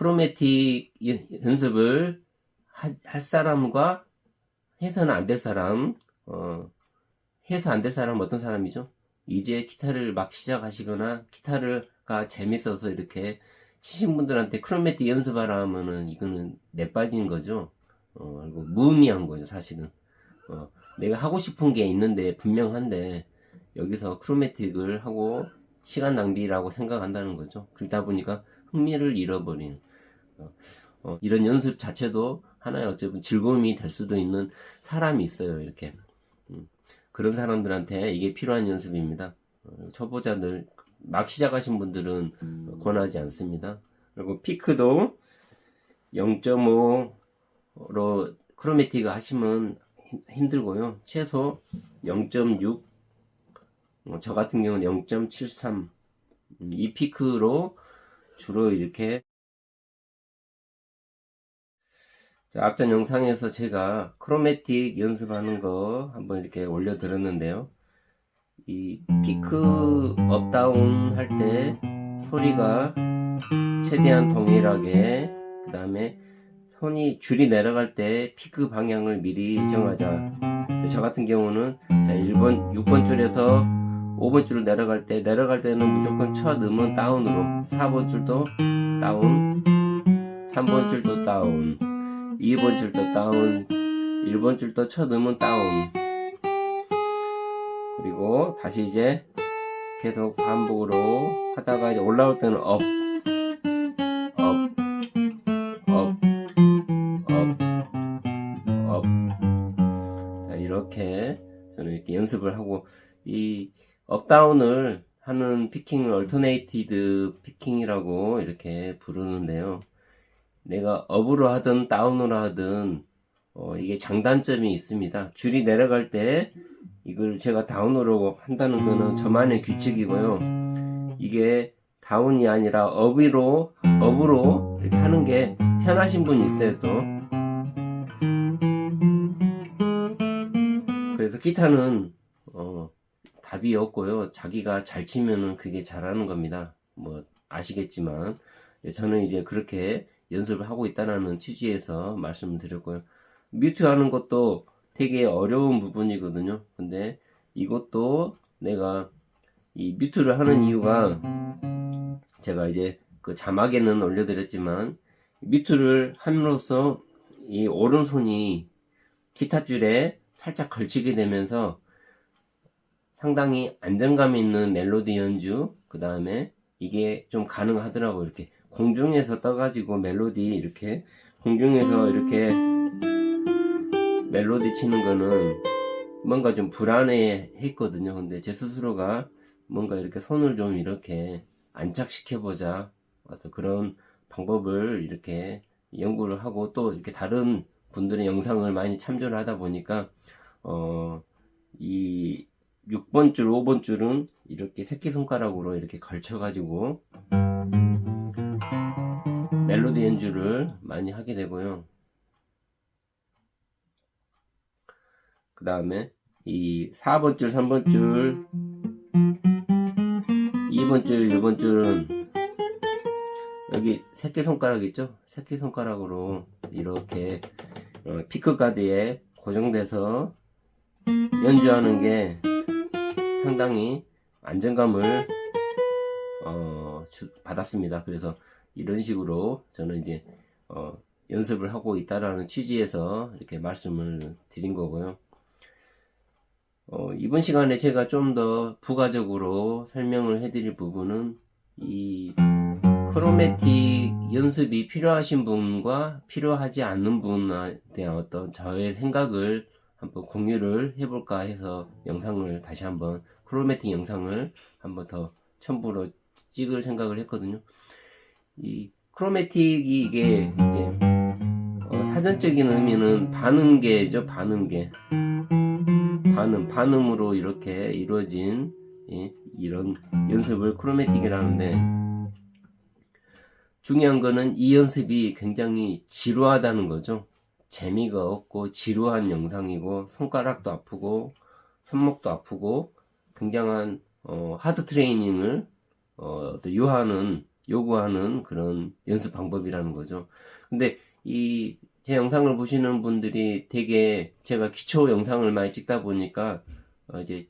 크로매틱 연습을 하- 할 사람과 해서는 안 될 사람, 어, 해서 안 될 사람은 어떤 사람이죠? 이제 기타를 막 시작하시거나 기타를가 재밌어서 이렇게 치신 분들한테 크로매틱 연습하라 하면은 이거는 내 빠진 거죠. 어, 그리고 무의미한 거죠, 사실은. 어, 내가 하고 싶은 게 있는데 분명한데 여기서 크로매틱을 하고 시간 낭비라고 생각한다는 거죠. 그러다 보니까 흥미를 잃어버리는 어, 어, 이런 연습 자체도 하나의 어쩌면 즐거움이 될 수도 있는 사람이 있어요. 이렇게 음, 그런 사람들한테 이게 필요한 연습입니다. 어, 초보자들 막 시작하신 분들은 권하지 않습니다. 그리고 피크도 0.5로 크로매틱 하시면 힘- 힘들고요. 최소 0.6, 어, 저 같은 경우는 0.73, 음, 이 피크로 주로 이렇게 자, 앞전 영상에서 제가 크로매틱 연습하는 거 한번 이렇게 올려드렸는데요. 이 피크 업다운 할 때 소리가 최대한 동일하게 그 다음에 손이 줄이 내려갈 때 피크 방향을 미리 정하자. 저 같은 경우는 자 1번 6번 줄에서 5번 줄을 내려갈 때 내려갈 때는 무조건 첫 음은 다운으로 4번 줄도 다운 3번 줄도 다운 2번 줄도 다운 1번 줄도 첫 음은 다운 그리고 다시 이제 계속 반복으로 하다가 이제 올라올 때는 업, 이렇게 저는 이렇게 연습을 하고 이 업다운을 하는 피킹을 얼터네이티드 피킹이라고 이렇게 부르는데요. 내가 업으로 하든 다운으로 하든 어, 이게 장단점이 있습니다. 줄이 내려갈 때 이걸 제가 다운으로 한다는 거는 저만의 규칙이고요. 이게 다운이 아니라 업으로 업으로 이렇게 하는 게 편하신 분이 있어요 또. 그래서 기타는 어, 답이 없고요. 자기가 잘 치면은 그게 잘하는 겁니다. 뭐 아시겠지만 저는 이제 그렇게 연습을 하고 있다는 취지에서 말씀을 드렸고요. 뮤트 하는 것도 되게 어려운 부분이거든요. 근데 이것도 내가 이 뮤트를 하는 이유가 제가 이제 그 자막에는 올려드렸지만 뮤트를 함으로써 이 오른손이 기타 줄에 살짝 걸치게 되면서 상당히 안정감 있는 멜로디 연주 그 다음에 이게 좀 가능하더라고 이렇게 공중에서 떠가지고 멜로디 이렇게 공중에서 이렇게 멜로디 치는 거는 뭔가 좀 불안해 했거든요. 근데 제 스스로가 뭔가 이렇게 손을 좀 이렇게 안착시켜보자. 어떤 그런 방법을 이렇게 연구를 하고 또 이렇게 다른 분들의 영상을 많이 참조를 하다 보니까, 어, 이 6번 줄, 5번 줄은 이렇게 새끼손가락으로 이렇게 걸쳐가지고 멜로디 연주를 많이 하게 되고요. 그 다음에 이 4번 줄, 3번 줄, 2번 줄, 1번 줄은 여기 새끼손가락 있죠? 새끼손가락으로 이렇게 어, 피크가드에 고정돼서 연주하는 게 상당히 안정감을 어, 주- 받았습니다. 그래서 이런 식으로 저는 이제 어, 연습을 하고 있다라는 취지에서 이렇게 말씀을 드린 거고요. 어, 이번 시간에 제가 좀 더 부가적으로 설명을 해드릴 부분은 이 크로매틱 연습이 필요하신 분과 필요하지 않는 분에 대한 어떤 저의 생각을 한번 공유를 해볼까 해서 영상을 다시 한번 크로매틱 영상을 한번 더 첨부로 찍을 생각을 했거든요. 이 크로매틱이 이게 이제 어, 사전적인 의미는 반음계죠, 반음계. 반음, 반음으로 이렇게 이루어진 예, 이런 연습을 크로매틱이라는데 중요한 거는 이 연습이 굉장히 지루하다는 거죠. 재미가 없고 지루한 영상이고 손가락도 아프고 손목도 아프고 굉장한 어, 하드 트레이닝을 어, 요하는 요구하는 그런 연습 방법이라는 거죠. 근데 이 제 영상을 보시는 분들이 되게 제가 기초 영상을 많이 찍다 보니까 어 이제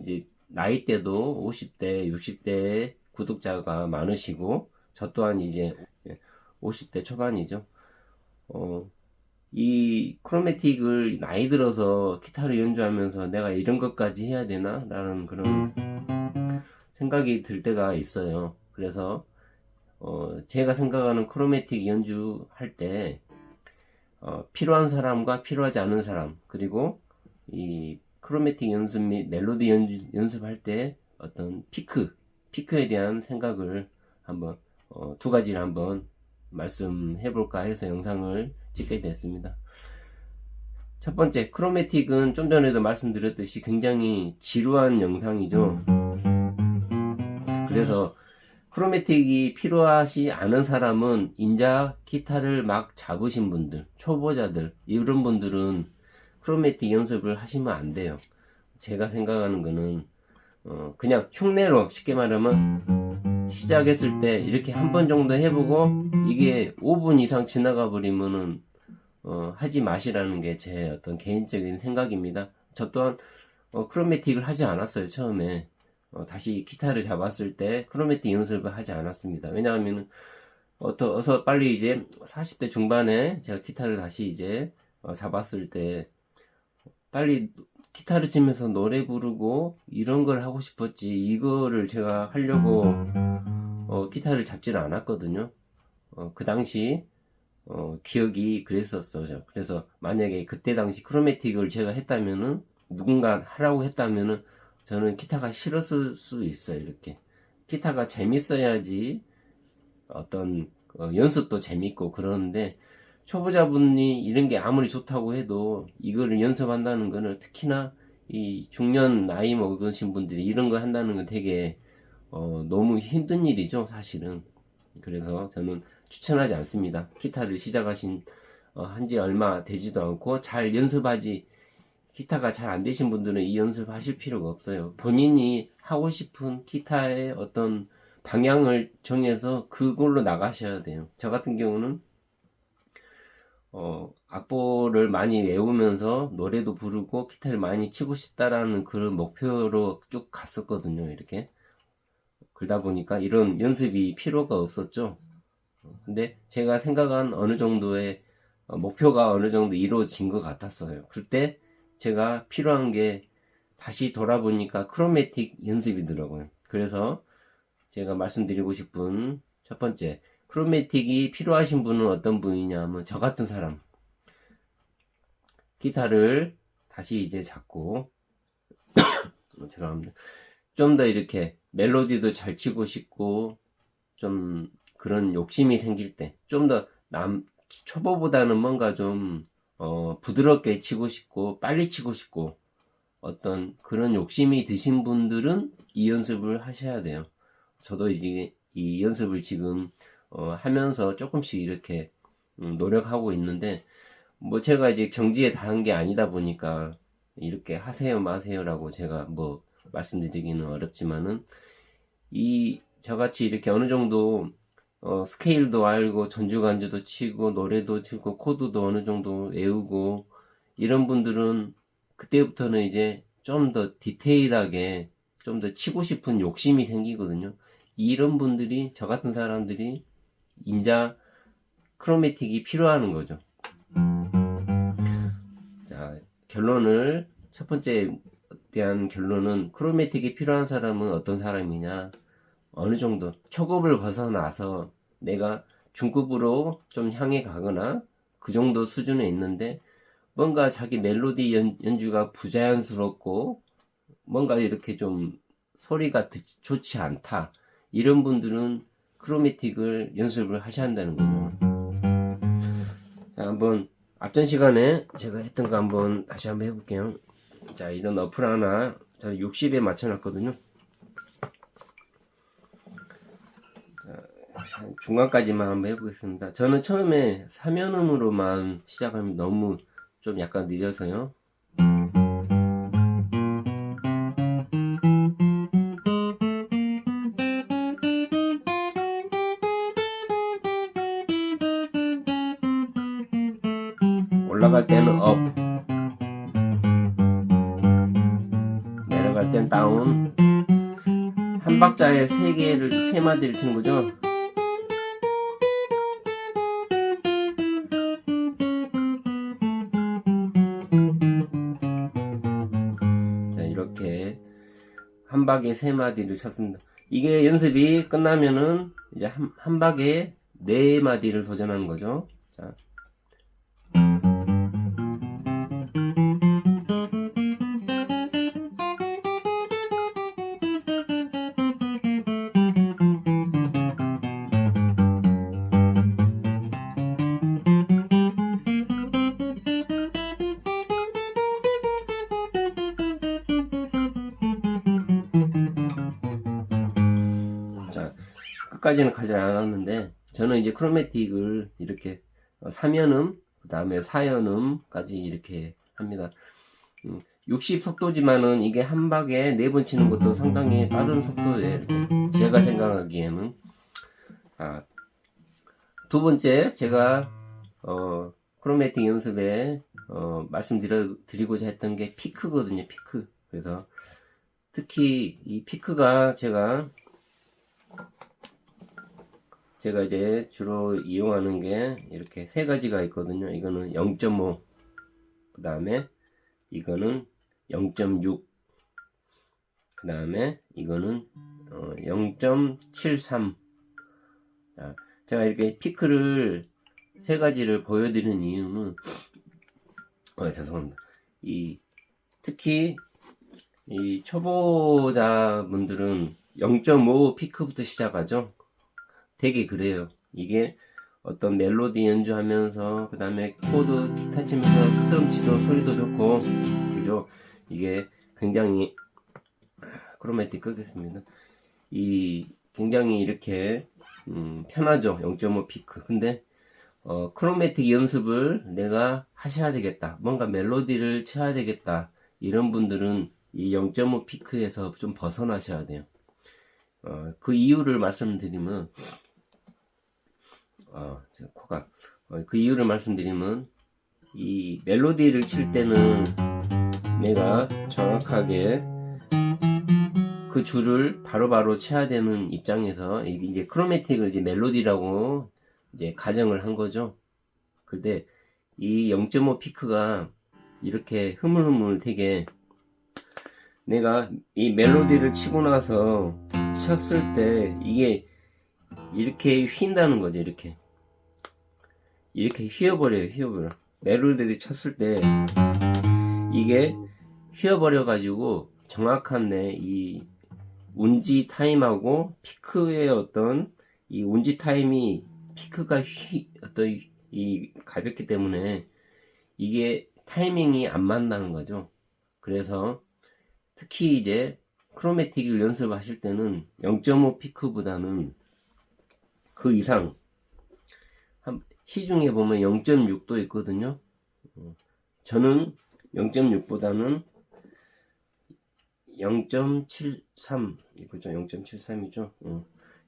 이제 나이 대도 50대, 60대 구독자가 많으시고 저 또한 이제 50대 초반이죠. 어, 이 크로매틱을 나이 들어서 기타를 연주하면서 내가 이런 것까지 해야 되나? 라는 그런 생각이 들 때가 있어요. 그래서 어, 제가 생각하는 크로매틱 연주할 때 어, 필요한 사람과 필요하지 않은 사람 그리고 이 크로매틱 연습 및 멜로디 연주, 연습할 때 어떤 피크 피크에 대한 생각을 한번 어, 두 가지를 한번 말씀해 볼까 해서 영상을 찍게 됐습니다. 첫 번째 크로매틱은 좀 전에도 말씀드렸듯이 굉장히 지루한 영상이죠. 그래서 크로매틱이 필요하지 않은 사람은 인자 기타를 막 잡으신 분들, 초보자들 이런 분들은 크로매틱 연습을 하시면 안 돼요. 제가 생각하는 거는 어, 그냥 흉내로 쉽게 말하면 시작했을 때 이렇게 한 번 정도 해보고 이게 5분 이상 지나가 버리면은 어, 하지 마시라는 게 제 어떤 개인적인 생각입니다. 저 또한 어, 크로매틱을 하지 않았어요 처음에 어, 다시 기타를 잡았을 때 크로매틱 연습을 하지 않았습니다. 왜냐하면 어서 빨리 이제 40대 중반에 제가 기타를 다시 이제 어, 잡았을 때 빨리 기타를 치면서 노래 부르고 이런 걸 하고 싶었지 이거를 제가 하려고 어, 기타를 잡지를 않았거든요. 어, 그 당시 어, 기억이 그랬었어요. 그래서 만약에 그때 당시 크로매틱을 제가 했다면은 누군가 하라고 했다면은 저는 기타가 싫었을 수 있어요. 이렇게 기타가 재밌어야지 어떤 어, 연습도 재밌고 그러는데 초보자분이 이런 게 아무리 좋다고 해도 이거를 연습한다는 거는 특히나 이 중년 나이 먹으신 분들이 이런 거 한다는 건 되게 어, 너무 힘든 일이죠 사실은 그래서 저는 추천하지 않습니다 기타를 시작하신 어, 한지 얼마 되지도 않고 잘 연습하지 기타가 잘 안 되신 분들은 이 연습 하실 필요가 없어요 본인이 하고 싶은 기타의 어떤 방향을 정해서 그걸로 나가셔야 돼요 저 같은 경우는 어, 악보를 많이 외우면서 노래도 부르고 기타를 많이 치고 싶다라는 그런 목표로 쭉 갔었거든요. 이렇게. 그러다 보니까 이런 연습이 필요가 없었죠. 근데 제가 생각한 어느 정도의 어, 목표가 어느 정도 이루어진 것 같았어요. 그때 제가 필요한 게 다시 돌아보니까 크로매틱 연습이더라고요. 그래서 제가 말씀드리고 싶은 첫 번째, 크로매틱이 필요하신 분은 어떤 분이냐 하면 저 같은 사람 기타를 다시 이제 잡고 어, 죄송합니다 좀 더 이렇게 멜로디도 잘 치고 싶고 좀 그런 욕심이 생길 때 좀 더 남 초보보다는 뭔가 좀 어, 부드럽게 치고 싶고 빨리 치고 싶고 어떤 그런 욕심이 드신 분들은 이 연습을 하셔야 돼요. 저도 이제 이 연습을 지금 어, 하면서 조금씩 이렇게 음, 노력하고 있는데 뭐 제가 이제 경지에 닿은 게 아니다 보니까 이렇게 하세요 마세요라고 제가 뭐 말씀드리기는 어렵지만은 이 저같이 이렇게 어느 정도 어, 스케일도 알고 전주간주도 치고 노래도 치고 코드도 어느 정도 외우고 이런 분들은 그때부터는 이제 좀 더 디테일하게 좀 더 치고 싶은 욕심이 생기거든요. 이런 분들이 저 같은 사람들이 인자 크로매틱이 필요한 거죠. 자, 결론을 첫 번째 대한 결론은 크로매틱이 필요한 사람은 어떤 사람이냐? 어느 정도 초급을 벗어나서 내가 중급으로 좀 향해 가거나 그 정도 수준에 있는데 뭔가 자기 멜로디 연, 연주가 부자연스럽고 뭔가 이렇게 좀 소리가 듣, 좋지 않다. 이런 분들은 크로매틱을 연습을 하셔야 한다는 거죠. 자, 한번 앞전 시간에 제가 했던 거 한번 다시 한번 해볼게요. 자, 이런 어플 하나 저 60에 맞춰놨거든요. 중간까지만 한번 해보겠습니다. 저는 처음에 3연음으로만 시작하면 너무 좀 약간 느려서요. 올라갈 때는 업 내려갈 땐 다운 한 박자에 세 개를 세 마디를 치는 거죠. 박에 세 마디를 쳤습니다. 이게 연습이 끝나면은 이제 한, 한 박에 네 마디를 도전하는 거죠. 끝까지는 가지 않았는데, 저는 이제 크로매틱을 이렇게 3연음, 그 다음에 4연음까지 이렇게 합니다. 60 속도지만은 이게 한 박에 네 번 치는 것도 상당히 빠른. 이렇게. 제가 생각하기에는. 아, 두 번째, 제가, 어, 크로매틱 연습에, 어, 말씀드리고자 했던 게 피크거든요, 피크. 그래서, 특히 이 피크가 제가 제가 이제 주로 이용하는 게 이렇게 세 가지가 있거든요. 이거는 0.5, 그 다음에 이거는 0.6, 그 다음에 이거는 어, 0.73. 자, 제가 이렇게 피크를 세 가지를 보여드리는 이유는 어, 죄송합니다. 이 특히 이 초보자분들은 0.5 피크부터 시작하죠. 되게 그래요. 이게 어떤 멜로디 연주하면서 그 다음에 코드 기타 치면서 스럼 치도 소리도 좋고 그죠? 이게 굉장히 크로매틱 끄겠습니다. 이 굉장히 이렇게 음, 편하죠. 0.5 피크. 근데 어, 크로매틱 연습을 내가 하셔야 되겠다. 뭔가 멜로디를 쳐야 되겠다. 이런 분들은 이 0.5 피크에서 좀 벗어나셔야 돼요. 어, 그 이유를 말씀드리면, 어, 제 코가, 어, 그 이유를 말씀드리면, 이 멜로디를 칠 때는 내가 정확하게 그 줄을 바로 바로 쳐야 되는 입장에서, 이제 크로매틱을 이제 멜로디라고 이제 가정을 한 거죠. 근데 이 0.5 피크가 이렇게 흐물흐물 되게 내가 이 멜로디를 치고 나서 쳤을 때 이게 이렇게 휜다는 거죠 이렇게 이렇게 휘어버려요 휘어버려. 멜로디를 쳤을 때 이게 휘어버려 가지고 정확한 내이 운지 타임하고 피크의 어떤 이 운지 타임이 피크가 휘 어떤 이 가볍기 때문에 이게 타이밍이 안 맞다는 거죠. 그래서 특히 이제 크로매틱을 연습하실 때는 0.5 피크보다는 그 이상 한- 시중에 보면 0.6도 있거든요. 어, 저는 0.6보다는 0.73 이거죠. 0.73이죠.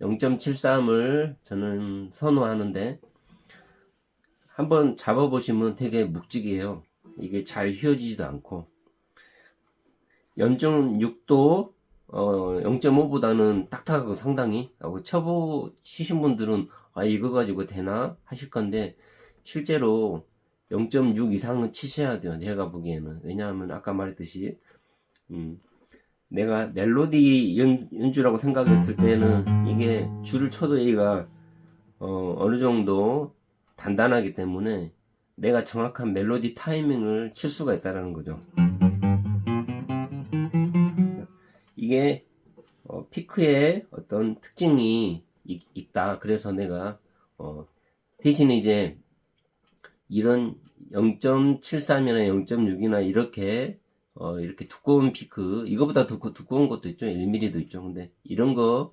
0.73을 저는 선호하는데 한번 잡아보시면 되게 묵직해요. 이게 잘 휘어지지도 않고 0.6도 어, 0.5보다는 딱딱하고 상당히 하고 초보 치신 분들은 아 이거 가지고 되나 하실 건데 실제로 0.6 이상은 치셔야 돼요 제가 보기에는 왜냐하면 아까 말했듯이 음, 내가 멜로디 연, 연주라고 생각했을 때는 이게 줄을 쳐도 얘가 어, 어느 정도 단단하기 때문에 내가 정확한 멜로디 타이밍을 칠 수가 있다는 거죠. 이게 어, 피크의 어떤 특징이 있, 있다. 그래서 내가 어, 대신에 이제 이런 0.73이나 0.6이나 이렇게 어, 이렇게 두꺼운 피크 이거보다 두꺼, 두꺼운 것도 있죠. 1mm도 있죠. 근데 이런 거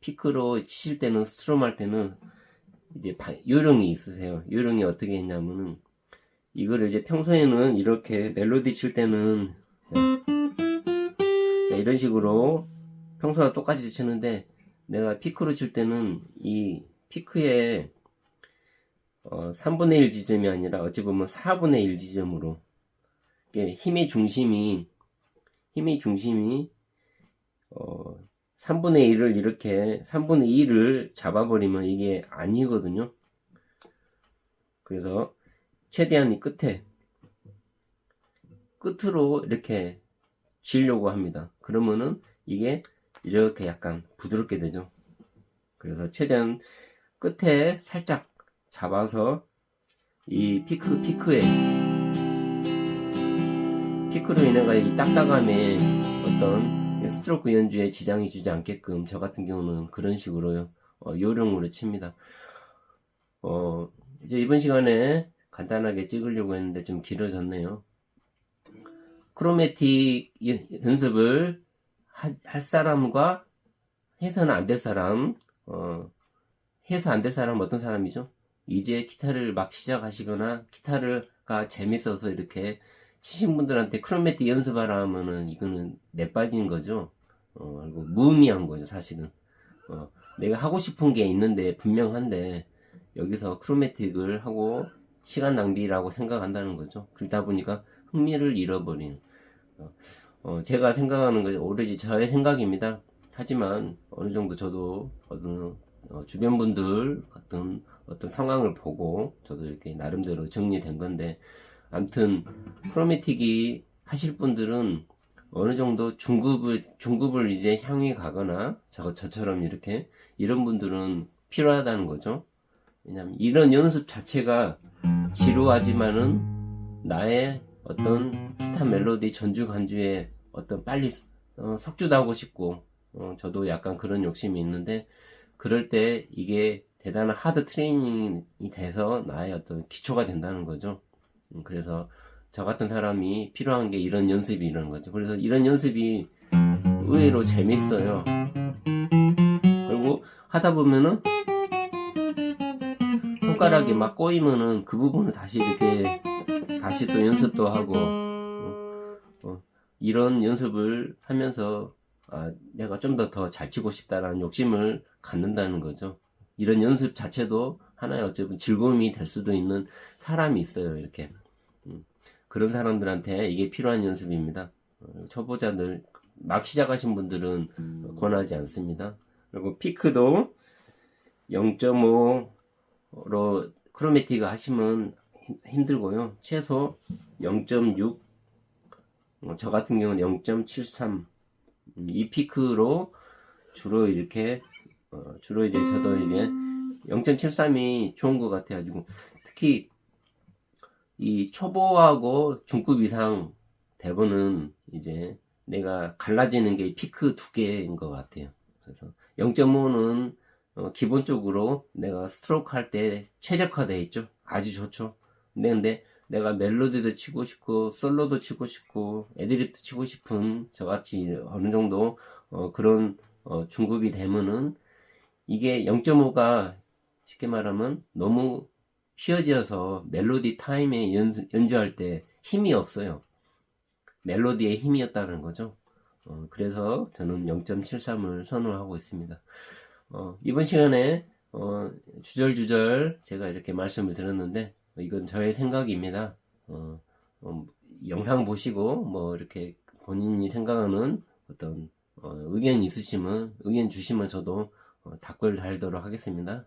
피크로 치실 때는 스트롬 할 때는 이제 바- 요령이 있으세요. 요령이 어떻게 했냐면은 이거를 이제 평소에는 이렇게 멜로디 칠 때는 자, 이런 식으로 평소와 똑같이 치는데 내가 피크로 칠 때는 이 피크에 어, 3분의 1 지점이 아니라 어찌 보면 4분의 1 지점으로 힘의 중심이 힘의 중심이 어, 3분의 1을 이렇게 3분의 1을 잡아버리면 이게 아니거든요. 그래서 최대한 이 끝에 끝으로 이렇게 쥐려고 합니다. 그러면은 이게 이렇게 약간 부드럽게 되죠. 그래서 최대한 끝에 살짝 잡아서 이 피크 피크에 피크로 인해가 이 딱딱함에 어떤 스트로크 연주에 지장이 주지 않게끔 저 같은 경우는 그런 식으로 어, 요령으로 칩니다. 어, 이제 이번 시간에 간단하게 찍으려고 했는데 좀 길어졌네요. 크로매틱 연- 연습을 하- 할 사람과 해서는 안 될 사람, 어, 해서 안 될 사람은 어떤 사람이죠? 이제 기타를 막 시작하시거나 기타가 재밌어서 이렇게 치신 분들한테 크로매틱 연습하라 하면은 이거는 내 빠진 거죠. 어, 그리고 무의미한 거죠, 사실은. 어, 내가 하고 싶은 게 있는데 분명한데 여기서 크로매틱을 하고 시간 낭비라고 생각한다는 거죠. 그러다 보니까 흥미를 잃어버리는. 어, 어, 제가 생각하는 건 오로지 저의 생각입니다. 하지만 어느 정도 저도 어떤 어, 주변 분들 같은 어떤 상황을 보고 저도 이렇게 나름대로 정리된 건데 아무튼 크로매틱이 하실 분들은 어느 정도 중급을 중급을 이제 향해 가거나 저 저처럼 이렇게 이런 분들은 필요하다는 거죠. 왜냐하면 이런 연습 자체가 지루하지만은 나의 어떤 기타 멜로디 전주 간주에 어떤 빨리 어, 석주도 하고 싶고 어, 저도 약간 그런 욕심이 있는데 그럴 때 이게 대단한 하드 트레이닝이 돼서 나의 어떤 기초가 된다는 거죠. 음, 그래서 저 같은 사람이 필요한 게 이런 연습이 이런 거죠. 그래서 이런 연습이 의외로 재밌어요. 그리고 하다 보면은 손가락이 막 꼬이면은 그 부분을 다시 이렇게 다시 또 연습도 하고 어, 어, 이런 연습을 하면서 아, 내가 좀 더 더 잘 치고 싶다라는 욕심을 갖는다는 거죠. 이런 연습 자체도 하나의 어쩌면 즐거움이 될 수도 있는 사람이 있어요. 이렇게 음, 그런 사람들한테 이게 필요한 연습입니다. 어, 초보자들 막 시작하신 분들은 권하지 않습니다. 그리고 피크도 0.5로 크로매틱 하시면 힘- 힘들고요. 최소 0.6, 어, 저 같은 경우는 0.73, 음, 이 피크로 주로 이렇게, 어, 주로 이제 저도 이제 0.73이 좋은 것 같아가지고, 특히 이 초보하고 중급 이상 대부분은 이제 내가 갈라지는 게 피크 두 개인 것 같아요. 그래서 0.5는 어, 기본적으로 내가 스트로크 할 때 최적화되어 있죠. 아주 좋죠. 근데, 근데 내가 멜로디도 치고 싶고 솔로도 치고 싶고 애드립도 치고 싶은 저같이 어느 정도 어, 그런 어, 중급이 되면은 이게 0.5가 쉽게 말하면 너무 휘어져서 멜로디 타임에 연, 연주할 때 힘이 없어요. 멜로디에 힘이 없다는 거죠. 어, 그래서 저는 0.73을 선호하고 있습니다. 어, 이번 시간에 어, 주절주절 제가 이렇게 말씀을 드렸는데 이건 저의 생각입니다. 어, 어, 영상 보시고 뭐 이렇게 본인이 생각하는 어떤 어, 의견 있으시면 의견 주시면 저도 어, 답글 달도록 하겠습니다.